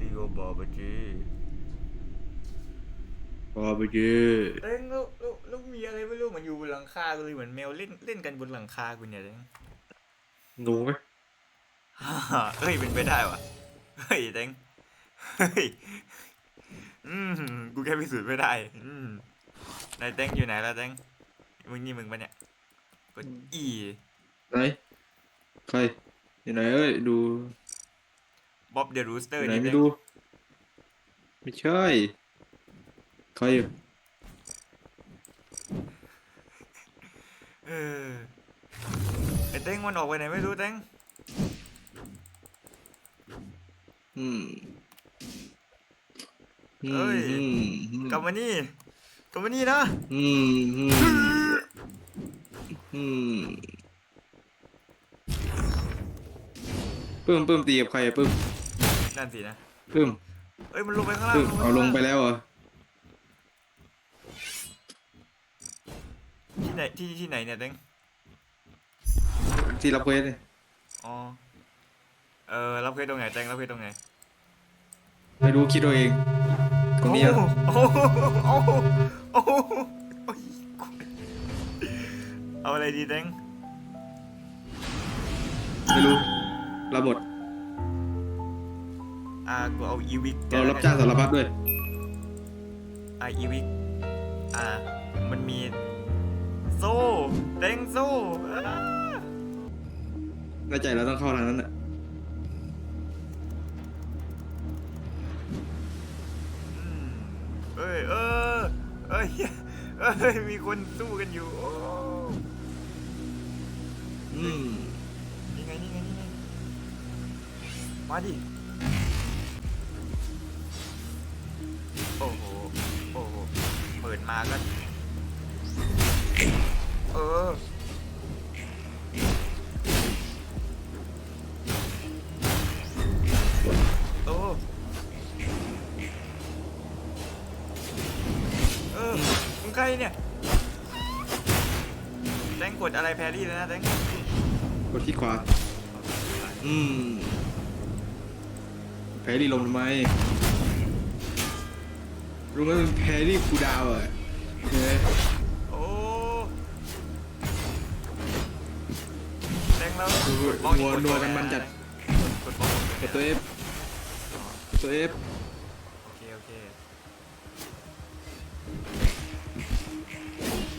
ตีโอบาบาจีบาบาจีเต้งลูกลูกลูกมีอะไรไม่รู้มันอยู่บนหลังคากูเลยเหมือนแมวเล่นเล่นกันบนหลังคากูเนี่ยเต้งหนูไหมฮ่าฮ่าเฮ้ยเป็นไปได้วะเฮ้ยเต้งเฮ้ยอืมกูแค่พิสูจน์ไม่ได้อืมนายเต้งอยู่ไหนแล้วเต้งมึงนี่มึงปะเนี่ยกดอีไหนใครอยู่ไหนเอ้ยดู บ๊อบเดอะรูสเตออร์ยู่ไหนนี่ไม่เต้งดูไม่ใช่ใครอะเออไอ้เต้งมันออกไปไหนไม่รู้เต้งอืมอืมเอ้ยอืมอืมกลับมานี่กลับมานี่นะอืมอืมอืมปึ้มปึ้มตีกับใครอะปึ้ม นั่นสินะปึ้มเอ้ยมันลงไปข้างล่างปึ้มมันเอาลงไปแล้วเหรอที่ไหนที่ที่ไหนเนี่ยเต้งที่รับเควสเนี่ยอ๋อเออรับเพชรตรงไหนเต้งรับเพชรตรงไหนไม่รู้คิดเอาเองตรงนี้อะโอ้โหโอ้โหโอ้โหโอ้ยเอาอะไรดีเต้งไม่รู้เราหมด อ่ากูเอาอีวิกเรารับจ้างสารพัดด้วย อ่าอีวิกอ่า มันมี โซ่เต้งโซ่อ่าแน่ใจเราต้องเข้าทางนั้นอะอืมเอ้ยเออเอ้ยเอ้ยมีคนสู้กันอยู่โอ้อืม นี่ไงนี่ไงนี่ไงมาดิ แตงกดอะไรแพรรี่แล้วนะแตงกดที่ขวา อืมแพรรี่ลงทำไมรู้ไหมมันแพรรี่คูลดาวน์อะเนี่ยโอ้แรงแล้วนัวนัวกันมันจัดกดบล็อกกดตัว F ตัว F โอเคโอเค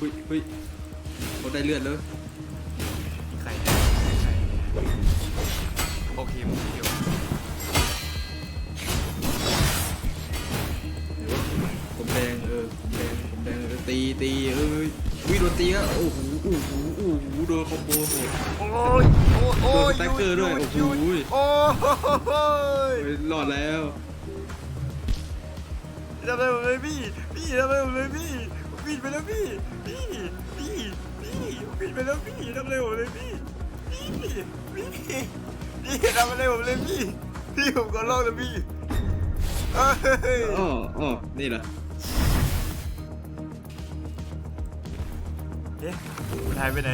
หุ้ยหุ้ย กดได้เลือดเลยมีใครมีใครโอเคมึงเดียวผมแดงเออผมแดงผมแดงเออตีตีเอ้ยวิโดนตีอะโอ้โหโอ้โหโอ้โหโดนคอมโบโหด โอ้ยโอ้ยโอ้ยโดนสแต็กเกอร์ด้วยโอ้โหหยุดโอ้ยเฮ้ยรอดแล้วทำไรผมเลยพี่พี่ทำไรผมเลยพี่ปิดไปแล้วพี่พี่ ปิดไปแล้วพี่ทำอะไรผมเลยพี่พี่พี่พี่ทำอะไรผมเลยพี่พี่ผมขอร้องนะพี่เอ้ยอ๋ออ๋อนี่เหรอเอ๊ะมันหายไปไหน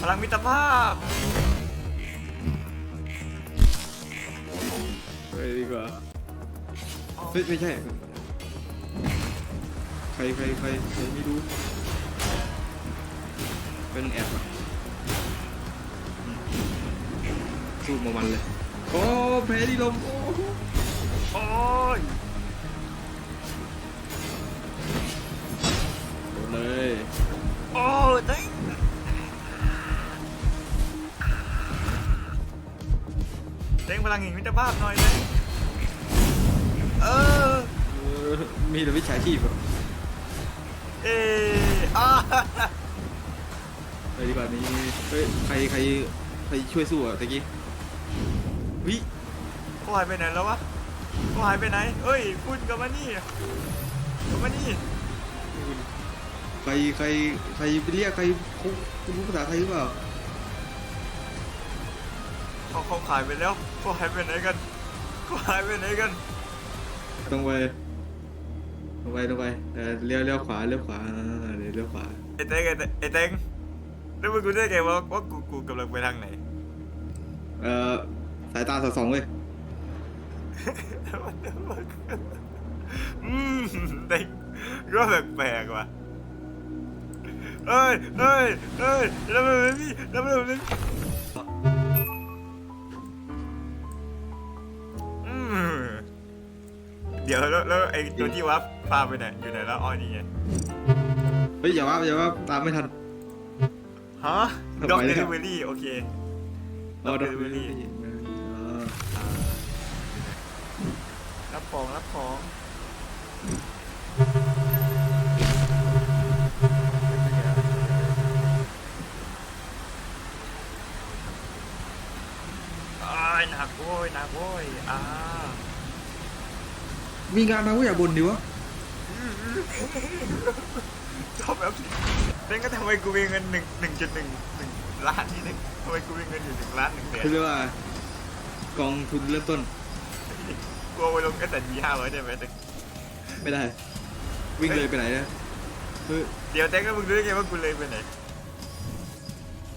พลังมิตรภาพไปดีกว่าเฮ้ยไม่ใช่ ใครใครใครใครไม่รู้เป็นแอบอะอืมสู้มามันเลย โอ้แพ้ดีลม โอ้โอ้ยโดนเลย โอ้ยเต้งเต้งพลังแห่งมิตรภาพหน่อยเต้งเออเออ มีแต่วิชาชีพอะ เอออ่าไปดีกว่านี้เฮ้ยใครใครใครช่วยสู้อะตะกี้วิเขาหายไปไหนแล้ววะเขาหายไปไหนเอ้ยคุณกลับมานี่กลับมานี่ใครใครใครไปเรียกใครเขาคุณรู้ภาษาไทยหรือเปล่าเขาเขาหายไปแล้วเขาหายไปไหนกันเขาหายไปไหนกันตรงไป ตรงไปตรงไปเออเลี้ยวเลี้ยวขวาเลี้ยวขวาอ่าเดี๋ยวเลี้ยวขวาไอ้เต้งไอ้เต้งไอ้เต้งแล้วมึงกูได้ไงว่าว่ากูกูกำลังไปทางไหนเอ่อสายตาสอดส่องเว้ยอืมเด็กก็แปลกๆว่ะเอ้ยเอ้ยเอ้ยแล้วมันไม่มีแล้วมันไม่มี เดี๋ยวแล้วแล้วไอ้ตัวที่วับพาไปไหนอยู่ไหนแล้วอ๋อนี่ไงเฮ้ยอย่าว่าอย่าว่าตามไม่ทัน ฮะทำไมด็อกเนี่เดยลิเวอรี่โอเคอ๋อ Dog ดอก Delivery อ๋อรับของรับของอ้ายหนักโว้ยหนักโว้ยอ่า มีงานมาว่าอย่าบ่นดิวะชอบแบบเต้นก็ทำไมกูมีเงินหนึ่งหนึ่งจุดหนึ่งหนึ่งล้านนี่หนึ่งทำไมกูมีเงินอยู่หนึ่งล้านหนึ่งแสนเขาเรียกว่ากองทุนเริ่มต้นกลัวไปลงแค่แต่ดีห้าร้อยได้ไหมแต่ไม่ได้ วิ่งเลยไปไหนนะเดี๋ยวเต้นก็มึงรู้ได้ไงว่ากูเลยไปไหน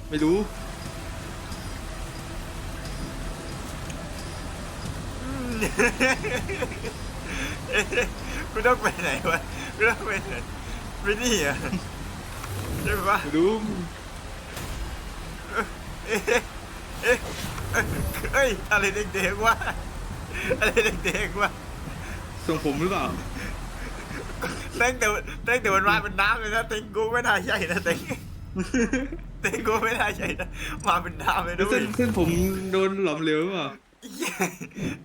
ไม่รู้อืมเอ๊ะ กูต้องไปไหนวะกูต้องไปไหนไปนี่อะใช่ปะไม่รู้เอ๊ะเอ๊ะเอ้ยอะไรเด็กๆวะอะไรเด็กๆวะทรงผมหรือเปล่าเต้งแต่เต้งแต่มันมาเป็นน้ำเลยนะเต้งกูไม่น่าใช่นะเต้งเต้งกูไม่น่าใช่นะมาเป็นน้ำเลยนะเส้เว้นย เส้นผมโดนหลอมเหลวหรือเปล่าเหี้ย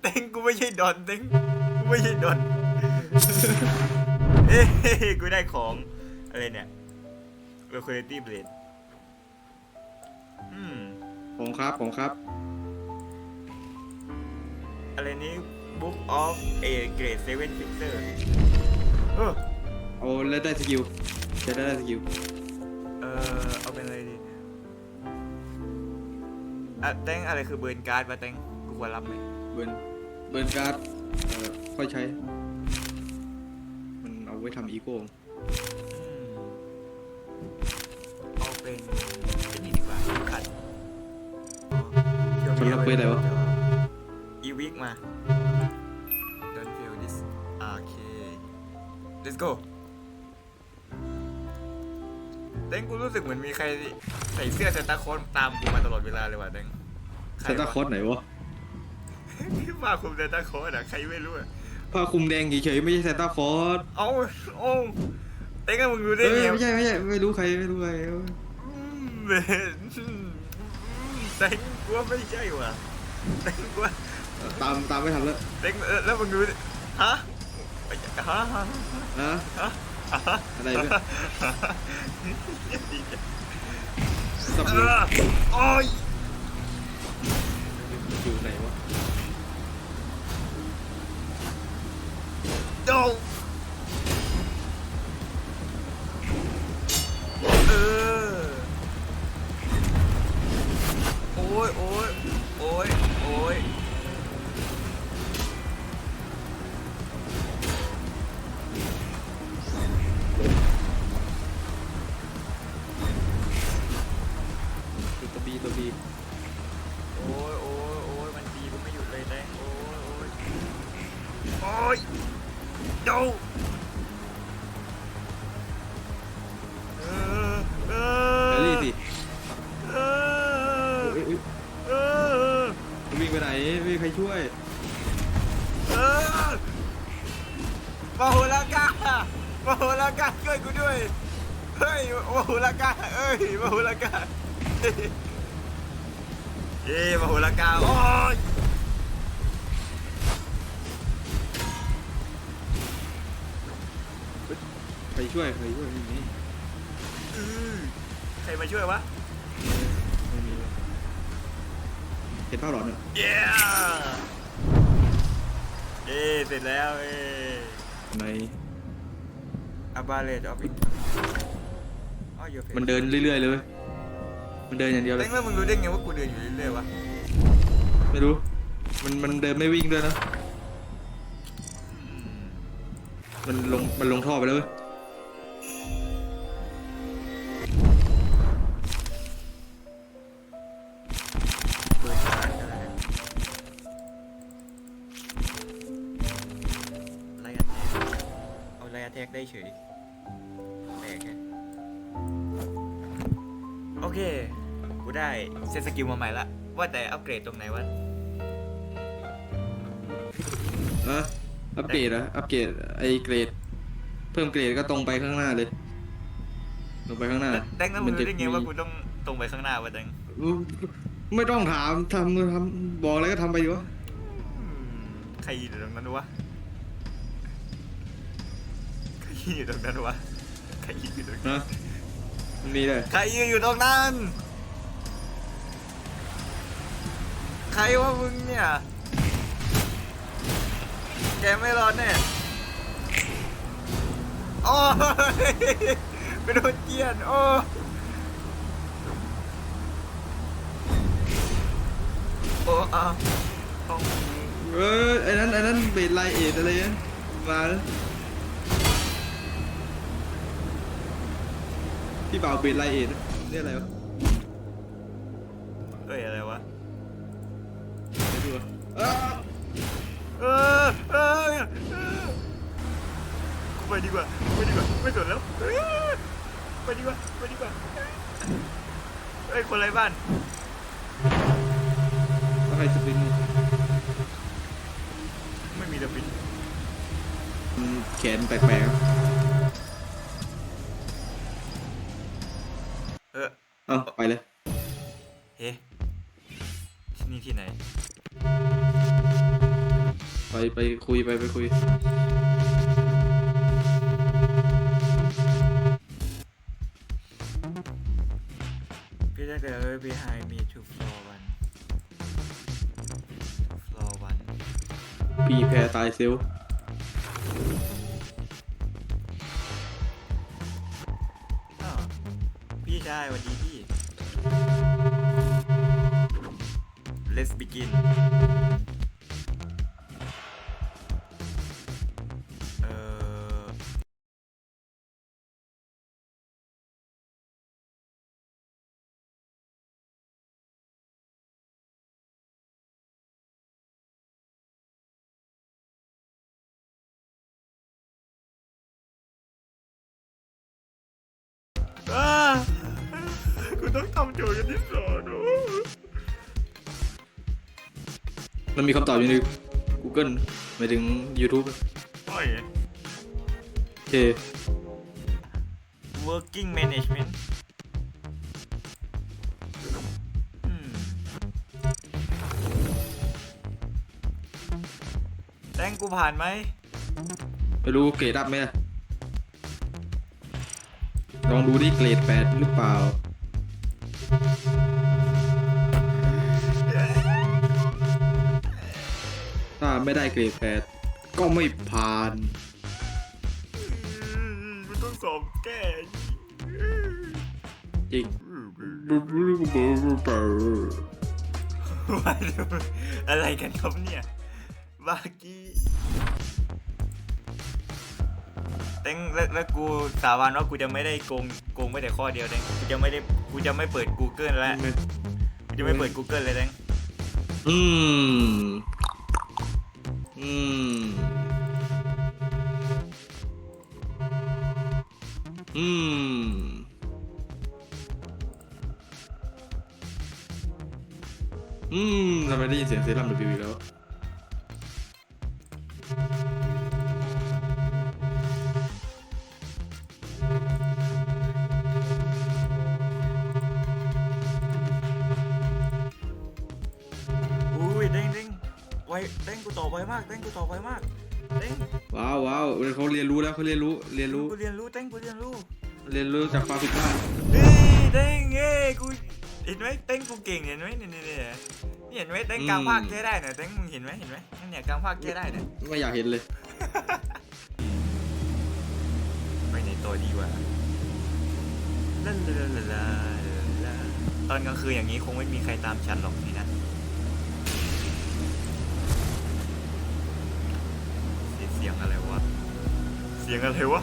เต้งกูไม่ใช่ดอนเต้งกู ไม่ใช่ดอนเอ้ยกูได้ของอะไรเนี่ย Liquidity Blade อืมของครับของครับ อะไรนี้ Book of a Grade 7 Fixer เออ เอาแล้วได้สกิลจะได้ได้สกิลเออเอาเป็นอะไรดีอะเต้งอะไรคือเบิร์นการ์ดวะเต้งกูควรรับไหมเบิร์นเบิร์นการ์ดเอ่อ ค่อยใช้ มันเอาไว้ทำอีโก้อืมเอาเป็นเป็นนี่ดีกว่าขัดมันรับเควสอะไรวะ อีวิกมา Don't feel this โอเค let's go เต้งกูรู้สึกเหมือนมีใครใส่เสื้อเซนตาคลอสตามกูมาตลอดเวลาเลยว่ะเต้งใครเซนตาคอสไหนวะผ้าคลุมเซนตาคลอสอะใครไม่รู้อะ ผ้าคลุมแดงเฉยๆไม่ใช่เซนตาคอสเอาเอาเต้งก็มึงรู้ได้เอ้ยไงไม่ใช่ไม่ใช่ไม่รู้ใครไม่รู้ใครอืมเบนเต้งกูว่าไม่ใช่ว่ะเต้งกูว่าตามตามไม่ทันแล้วเต้งเออแล้วมึงรู้ดิฮะฮะฮะนะ ฮะฮะอะไรเนี่ย สับเอเลยอโอ้ยอยู่ไหนวะ โดเออ โอ้ยโอ้ยโอ้ยโอ้ยคือตัวบีตัวบีโอ้ยโอ้ยโอ้ยมันดีกูไม่หยุดเลยแตงโอ้ยโอ้ยโอ้ย ดเออเออแฮร์รี่สิเออเอ้ยเอ้ยเออวิ่งไปไหนไม่มีใครช่วยเออมาโหรากามาโหรากาช่วยกูด้วย เฮ้ยมาโหรากาเอ้ยมาโหรากาเฮ้ยเย้มาโหรากาโอ้ย ใครช่วยใครช่วยไม่มีอือใครมาช่วยวะ ไม่มีเลยเห็นภาพหลอนเนี่ยเย้เย้เสร็จแล้วเอ้ในอาบาเลดออฟอินอ๋ออยู่มันเดินเรื่อยๆเลยเว้ยมันเดินอย่างเดียวเลเต้ย งแล้วมึงรู้ได้ไงว่ากูเดินอยู่เรื่อยๆวะ ไม่รู้ มันมันเดินไม่วิ่งด้วยนะ มันลงมันลงท่อไปแล้วเว้ยเปิดร้านกันเลย เฉยแปลกแฮะโอเค กูได้เซตสกิลมาใหม่ละ ว่าแต่อัปเกรดตรงไหนวะอะอัปเกรดเหรอะอัปเกรดไอเกรด เพิ่มเกรดก็ตรงไปข้างหน้าเลยตรงไปข้างหน้าแดงแล้วมึงรู้ได้ไงว่ากูต้องตรงไปข้างหน้าวะแดงไม่ต้องถามทำทำบอกอะไรก็ทำไปดีวะอืมใครอยู่ตรงนั้นวะ ยืนอยู่ตรงนั้นวะใครยืนอยู่ตรงนั้นนะมันมีเลยใครยืนอยู่ตรงนั้น ใครวะมึงเนี่ย แกไม่รอดแน่โอ้ยไปโดนเกียนโอ้โอ้อ้าต้อง เออไอ้นั้นไอ้นั้นเบดไลเอทอะไรนะมาแล้ว พี่บ่าวเบดไลเอทเรียกอะไรวะเอ้ยอะไรวะ ไม่รู้อะอ้าวเออเออเออกูไปดีกว่ากูไปดีกว่าไม่สนแล้วเออไปดีกว่าไปดีกว่าเอ้ยคนไร้บ้านแล้วใครจะเป็นไม่มีระบินอืมแขนแปลกๆ ไปไปคุยไปไปคุยพี่ได้แต่เอ้ย behind me to floor one floor one ปีแพรตายเซลล อ้าวพี่ชายสวันดีพี่ let's begin กูต้องทำโจทย์กันที่สอนโอ้มันมีคำตอบอยู่ใน Google หมายถึง YouTube โอ้ย โอเค working management อืม แตงกูผ่านไหม ไม่รู้เกรดอัพไหมล่ะลองดูดิเกรดแปดหรือเปล่า ถ้าไม่ได้เกรดแปดก็ไม่ผ่านกูต้องสอบแก้จริงอะไรกันครับเนี่ยบากี้เต็งแล้วแล้วกูสาบานว่ากูจะไม่ได้โกงโกงไม่แต่ข้อเดียวเต็งกูจะไม่ได้ กูจะไม่เปิด Google แล้วกูจะไม่เปิด Google เลยเต็งอืม อืม อืม อืมทำไมได้ยินเสียงเซรั่มหรือพีวีแล้ว เต็งกูตอบไวมากเต็งกูตอบไวมากเต็งว้าวว้าวเขาเรียนรู้แล้วเขาเรียนรู้เรียนรู้กูเรียนรู้เต็งกูเรียนรู้เรียนรู้จากความผิดพลาดเฮ้ยเต็งเอ้ยกูเห็นไหมเต็งกูเก่งเห็นไหมเนี่ยเนี่ยเนี่ยนี่เห็นไหมเต็งกลางภาคแก้ได้เนี่ยเต็งมึงเห็นไหมเห็นไหมนั่นเนี่ยกลางภาคแก้ได้เนี่ยไม่อยากเห็นเลยไปในตัวดีกว่าลาลาลาลาลาตอนกลางคืนอย่างนี้คงไม่มีใครตามฉันหรอกนี่นะ สียงอะไรวะ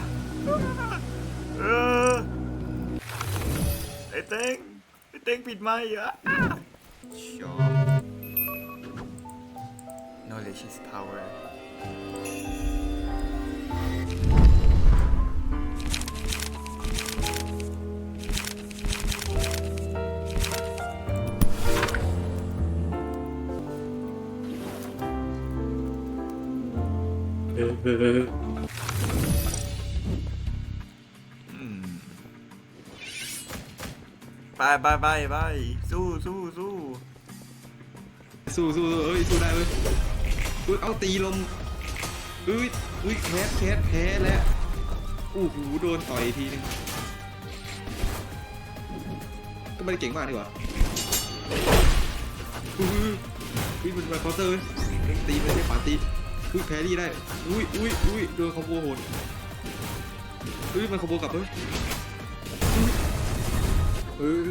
เออไอ้เต้งไอ้เต้งปิดไมค์เอชอบ knowledge is power เออ ไปไปไปไปสู้สู้สู้สู้สู้สู้เอ้ยสู้ได้เว้ยอุ้ยเอาตีลมอุ้ยอุ้ยแคสแคสแพ้แล้วโอ้โหโดนต่อยทีนึงก็ไม่ได้เก่งมากดีกว่าอุ้ยอุ้ยมันมาเคาน์เตอร์เว้ยตีไม่ใช่ป่าตีอุ้ยแพ้ดีได้อุ้ยอุ้ยอุ้ยโดนคอมโบโหดอุ้ยมันคอมโบกลับเว้ย เออ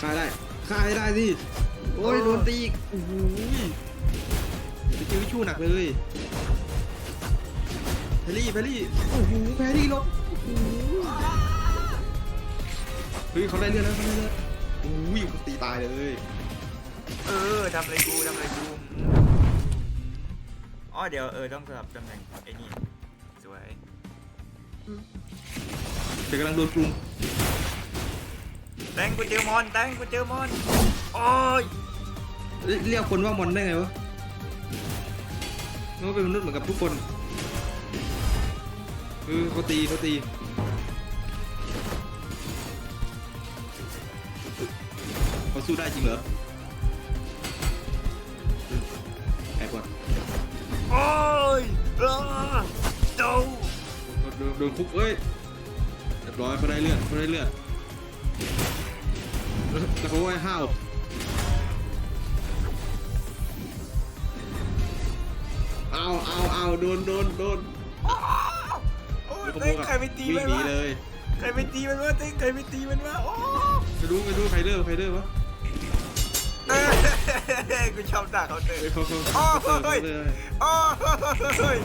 ฆ่าได้ฆ่าให้ได้สิโอ้ยโดนตีอีกโอ้โหสกิลวิชูหนักเลยแพรรี่แพรรี่โอ้โหแพรรี่ลบโอ้โหเฮ้ยเขาได้เลือดแล้วเขาได้เลือดโอ้ยตีตายเลยเออทำอะไรกูทำอะไรกูอ๋อเดี๋ยวเออต้องสลับตำแหน่งไอ้นี่สวยแต่กำลังโดนกลุ่ม แตงกูเจอมอนแตงกูเจอมอนโอ้ยเรีเรียกคนว่ามอนได้ไงวะมันก็เป็นมนุษย์เหมือนกับทุกคนเออเขาตีเขาตีเขาสู้ได้จริงเหรอแอบก่อนโอ้ยอ้าโจโดนโดนคุกเอ้ยเรียบร้อยเขาได้เลือดเขาได้เลือด แล้วเขาไอ้ห้าวเอาเอาเอาโดนโดนโดนโอ้ยแล้วขโมเต้ยงกับใครไปตีวิ่มังนหนีวะเลยใครไปตีมันวะเต้งใครไปตีมันวะโอ้ไม่รู้ไม่รู้ใครเลิกใครเลิกวะเอ้ยกูชอบด่าเขาเต้เฮ้ยเขาเขาโอ้เขาเลิยกเลยโอ้ย